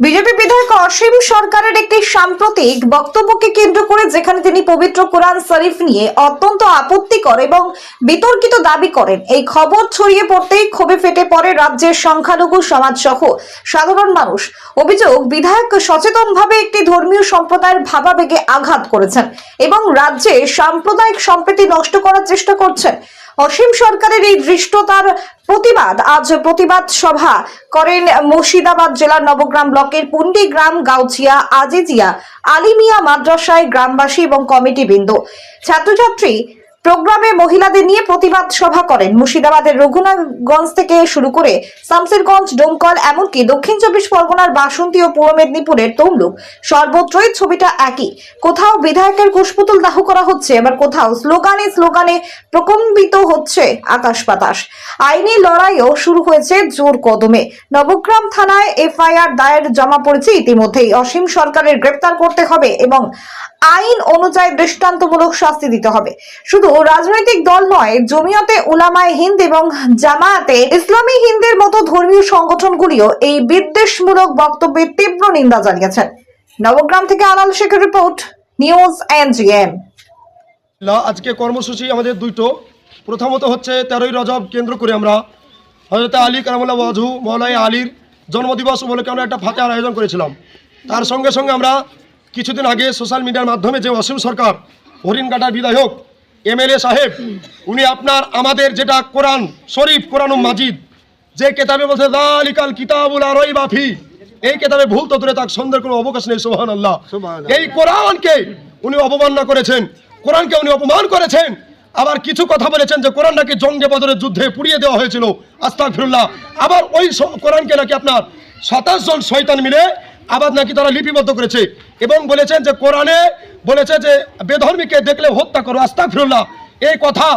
BJP বিধায়ক অসীম সরকারের একটি সাম্প্রতিক বক্তব্যকে কেন্দ্র করে যেখানে তিনি পবিত্র কোরআন শরীফ নিয়ে অত্যন্ত আপত্তিকর এবং বিতর্কিত দাবি করেন। এই খবর ছড়িয়ে পড়তেই ক্ষোভে ফেটে পড়ে রাজ্যের সংখ্যালঘু সমাজ সহ সাধারণ মানুষ। অভিযোগ, বিধায়ক সচেতনভাবে একটি ধর্মীয় সম্প্রদায়ের ভাবাবেগে আঘাত করেছেন এবং রাজ্যে সাম্প্রদায়িক সম্প্রীতি নষ্ট করার চেষ্টা করছেন। অসীম সরকারের এই ধৃষ্টতার প্রতিবাদ, আজ প্রতিবাদ সভা করেন মুর্শিদাবাদ জেলার নবগ্রাম ব্লকের পুন্ডি গ্রাম গাউছিয়া, আজিজিয়া, আলিমিয়া মাদ্রাসায় গ্রামবাসী এবং কমিটি বৃন্দ ছাত্রছাত্রী প্রোগ্রামে মহিলাদের নিয়ে প্রতিবাদ সভা করেন। মুর্শিদাবাদের রঘুনাথগঞ্জ থেকে শুরু করে শামসেরগঞ্জ, ডোমকল, এমনকি দক্ষিণ চব্বিশ পরগনার বাসন্তী ও পূর্ব মেদিনীপুরের তমলুক। সর্বত্রই ছবিটা একই। কোথাও বিধায়কের কুশপুতুল দাহ করা হচ্ছে, আবার কোথাও স্লোগানে স্লোগানে প্রকম্বিত হচ্ছে আকাশ বাতাস। আইনি লড়াইও শুরু হয়েছে জোর কদমে। নবগ্রাম থানায় এফআইআর দায়ের জমা পড়েছে ইতিমধ্যেই। অসীম সরকারের গ্রেপ্তার করতে হবে এবং আইন অনুযায়ী দৃষ্টান্তমূলক শাস্তি দিতে হবে। শুধু রাজনৈতিক দল নয়, জমিয়তে উলামায় হিন্দ এবং জামায়াতে ইসলামী হিন্দের মতো ধর্মীয় সংগঠনগুলিও এই বিদ্বেষমূলক বক্তব্যের তীব্র নিন্দা জানিয়েছেন। নবগ্রাম থেকে আলাল শেখের রিপোর্ট, নিউজ এনজিএম। আজকে কর্মসূচি আমাদের দুটো প্রথমত হচ্ছে তেরোই রজব কেন্দ্র করে আমরা হজরত আলী কারামুল্লাহ ওয়াজু মৌলাই আলীর জন্মদিবস উপলক্ষে আমরা একটা ফাতেহার আয়োজন করেছিলাম। তার সঙ্গে সঙ্গে আমরা কিছুদিন আগে সোশ্যাল মিডিয়ার মাধ্যমে যে অসীম সরকার হরিণঘাটার বিধায়ক এমএলএ সাহেব উনি আপনার আমাদের যেটা কোরআন শরীফ কোরআন মাজিদ যে কেতাবে বলছে দালিকাল কিতাবুল আরই বাফি এই কেতাবে ভুল তো দূরে তার সন্দেহের কোনো অবকাশ নেই সোহান আল্লাহ এই কোরআনকে উনি অবমাননা করেছেন কোরআনকে উনি অপমান করেছেন। আবার কিছু কথা বলেছেন যে কোরআন নাকি জঙ্গে বদরের যুদ্ধে পুড়িয়ে দেওয়া হয়েছিল আস্তাক ফিরুল্লাহ আবার ওই কোরআনকে নাকি আপনার সাতাশ জন শয়তান মিলে আবার নাকি তারা লিপিবদ্ধ করেছে? এবং বলেছেন যে কোরআনে বলেছে যে বেধর্মীকে দেখলে হত্যা করো আস্তাক ফিরুল্লাহ এই কথা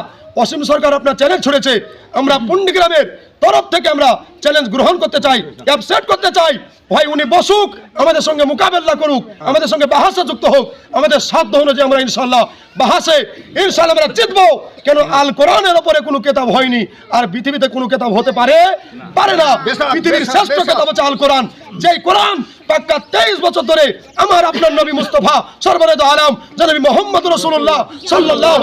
অসীম সরকার আপনার চ্যালেঞ্জ ছড়েছে। আমরা পুণ্ডিগ্রামের তরফ থেকে আমরা চ্যালেঞ্জ গ্রহণ করতে চাই অ্যাপসেট করতে চাই। ভাই উনি বসুক আমাদের সঙ্গে মোকাবেলা করুক আমাদের সঙ্গে বাহাসে যুক্ত হোক। আমাদের সাধ্য অনুযায়ী আমরা ইনশাল্লাহ বাহাসে ইনশাল্লাহ আমরা জিতবো। কেন আল কোরআনের ওপরে কোনো কেতাব হয়নি আর পৃথিবীতে কোনো কেতাব হতে পারে? পারে না। পৃথিবীর শ্রেষ্ঠ কেতাব হচ্ছে আল কোরআন। যেই কোরআন পাক্কা তেইশ বছর ধরে আমার আপনার নবী মুস্তফা সর্বরেদ আলাম, জনবী মোহাম্মদ রসুল্লাহ সাল্লাহ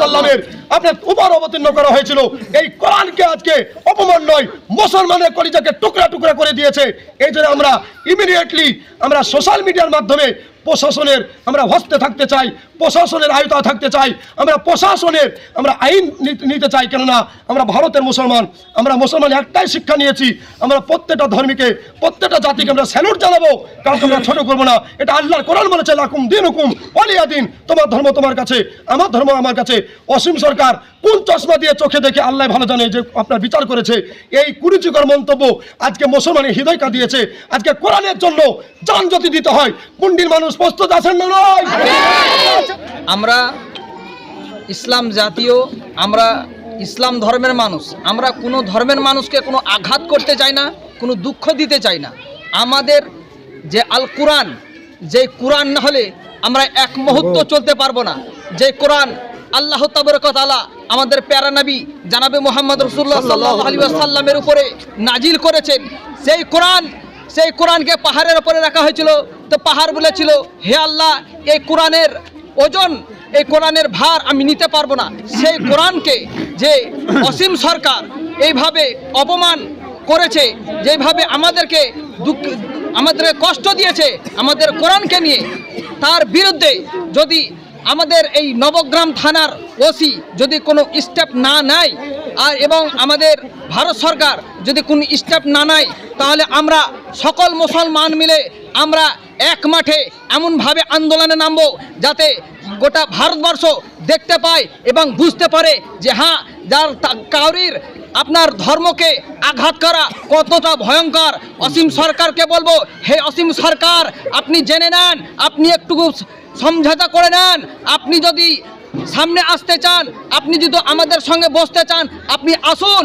সাল্লামের আপনার উপর অবতীর্ণ করা হয়েছিল। এই কোরআনকে আজকে অপমান নয়, মুসলমানের কলিজাকে টুকরা টুকরা করে দিয়েছে। এই জন্য আমরা ইমিডিয়েটলি আমরা সোশ্যাল মিডিয়ার মাধ্যমে প্রশাসনের আমরা হস্তে থাকতে চাই, প্রশাসনের আয়তা থাকতে চাই, আমরা প্রশাসনের আমরা আইন নিতে চাই। কেননা আমরা ভারতের মুসলমান, আমরা মুসলমান একটাই শিক্ষা নিয়েছি, আমরা প্রত্যেকটা ধর্মীকে, প্রত্যেকটা জাতিকে আমরা স্যালুট জানাব। কারণ আমরা ছোট করব না। এটা আল্লাহর কোরআন বলেছে, লাকুম দিন হুকুম অলিয়া দিন তোমার ধর্ম তোমার কাছে, আমার ধর্ম আমার কাছে। অসীম সরকার কোন চশমা দিয়ে চোখে দেখে আল্লাহ ভালো জানে যে আপনার বিচার করেছে। এই কুরুচিকর মন্তব্য আজকে মুসলমানের হৃদয় দিয়েছে আজকে কোরআনের জন্য যান যদি দিতে হয়। কুন্ডির মানুষ প্রস্তুত আছেন না নয়? আমরা ইসলাম জাতীয় আমরা ইসলাম ধর্মের মানুষ আমরা কোনো ধর্মের মানুষকে কোনো আঘাত করতে চাই না কোনো দুঃখ দিতে চাই না। আমাদের যে আল কোরআন যে কোরআন না হলে আমরা এক মুহূর্ত চলতে পারব না। যে কোরআন আল্লাহ তাবরকতালা আমাদের প্যারা নবী জানাবে মোহাম্মদ রসুল্লাহ সাল্লাহ আলী সাল্লামের উপরে নাজিল করেছেন। সেই কোরআন, সেই কোরআনকে পাহাড়ের উপরে রাখা হয়েছিল। তো পাহাড় বলেছিল, হে আল্লাহ, এই কোরআনের ওজন, এই কোরআনের ভার আমি নিতে পারব না। সেই কোরআনকে যে অসীম সরকার এইভাবে অপমান করেছে, যেভাবে আমাদেরকে দুঃখ আমাদেরকে কষ্ট দিয়েছে, আমাদের কোরআনকে নিয়ে, তার বিরুদ্ধে যদি আমাদের এই নবগ্রাম থানার ওসি যদি কোনো স্টেপ না নেয়, আর এবং আমাদের ভারত সরকার যদি কোনো স্টেপ না নেয়, তাহলে আমরা সকল মুসলমান মিলে আমরা এক মাঠে এমনভাবে আন্দোলনে নামবো যাতে গোটা ভারতবর্ষ দেখতে পায় এবং বুঝতে পারে যে হ্যাঁ যার কাউরির আপনার ধর্মকে আঘাত করা কতটা ভয়ঙ্কর? অসীম সরকারকে বলব হে অসীম সরকার আপনি জেনে নেন আপনি একটু সমঝোতা করে নেন আপনি যদি সামনে আসতে চান আপনি যদি আমাদের সঙ্গে বসতে চান আপনি আসুন।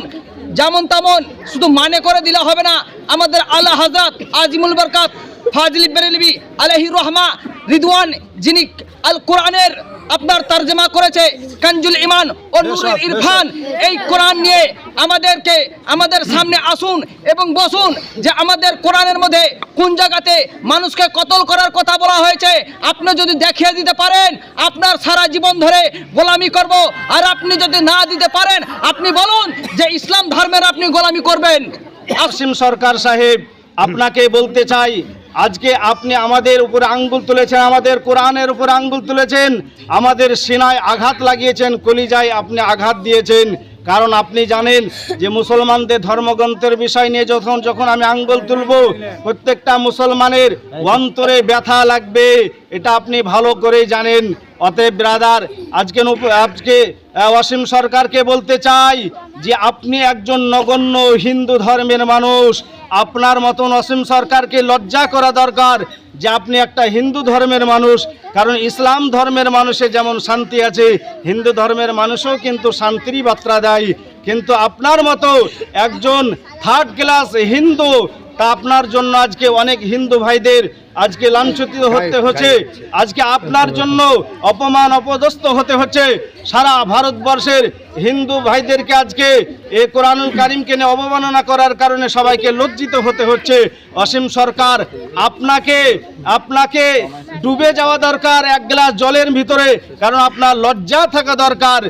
যেমন তেমন শুধু মানে করে দিলে হবে না আমাদের আল্লাহ হজরত আজিমুল বরকাত ফাজলি বেরেলবি আলহি রহমা রিদওয়ান যিনি আল কোরআনের আপনার তর্জমা করেছে কাঞ্জুল ইমান ও নুরুল ইরফান এই কোরআন নিয়ে আমাদেরকে, আমাদের সামনে আসুন এবং বসুন যে আমাদের কোরআনের মধ্যে কোন জায়গাতে মানুষকে কতল করার কথা বলা হয়েছে। আপনি যদি দেখিয়ে দিতে পারেন, আপনার সারা জীবন ধরে গোলামি করব। আর আপনি যদি না দিতে পারেন, আপনি বলুন যে ইসলাম ধর্মের আপনি গোলামি করবেন। আসিম সরকার সাহেব, আপনাকে বলতে চাই, আজকে আপনি আমাদের উপরে আঙ্গুল তুলেছেন, আমাদের কোরআনের উপরে আঙ্গুল তুলেছেন, আমাদের সিনায় আঘাত লাগিয়েছেন, কলিজায় আপনি আঘাত দিয়েছেন। কারণ আপনি জানেন যে মুসলমানদের ধর্মগ্রন্থের বিষয় নিয়ে যখন যখন আমি আঙ্গুল তুলব, প্রত্যেকটা মুসলমানের অন্তরে ব্যথা লাগবে, এটা আপনি ভালো করে জানেন। অতএব ব্রাদার আজকে আজকে অসীম সরকারকে বলতে চাই যে আপনি একজন নগণ্য হিন্দু ধর্মের মানুষ, আপনার মতন অসীম সরকারকে লজ্জা করা দরকার যে আপনি একটা হিন্দু ধর্মের মানুষ। কারণ ইসলাম ধর্মের মানুষে যেমন শান্তি আছে, হিন্দু ধর্মের মানুষও কিন্তু শান্তিরই বার্তা দেয়। কিন্তু আপনার মতো একজন থার্ড ক্লাস হিন্দু তা আপনার জন্য আজকে অনেক হিন্দু ভাইদের আজকে লাঞ্ছিত হতে হচ্ছে। আজকে আপনার জন্য অপমান অপদস্থ হতে হচ্ছে। সারা ভারতবর্ষের হিন্দু ভাইদেরকে আজকে এ কোরআনুল কারিমকে নিয়ে অবমাননা করার কারণে সবাইকে লজ্জিত হতে হচ্ছে। অসীম সরকার আপনাকে আপনাকে ডুবে যাওয়া দরকার, এক গ্লাস জলের ভিতরে, কারণ আপনার লজ্জা থাকা দরকার।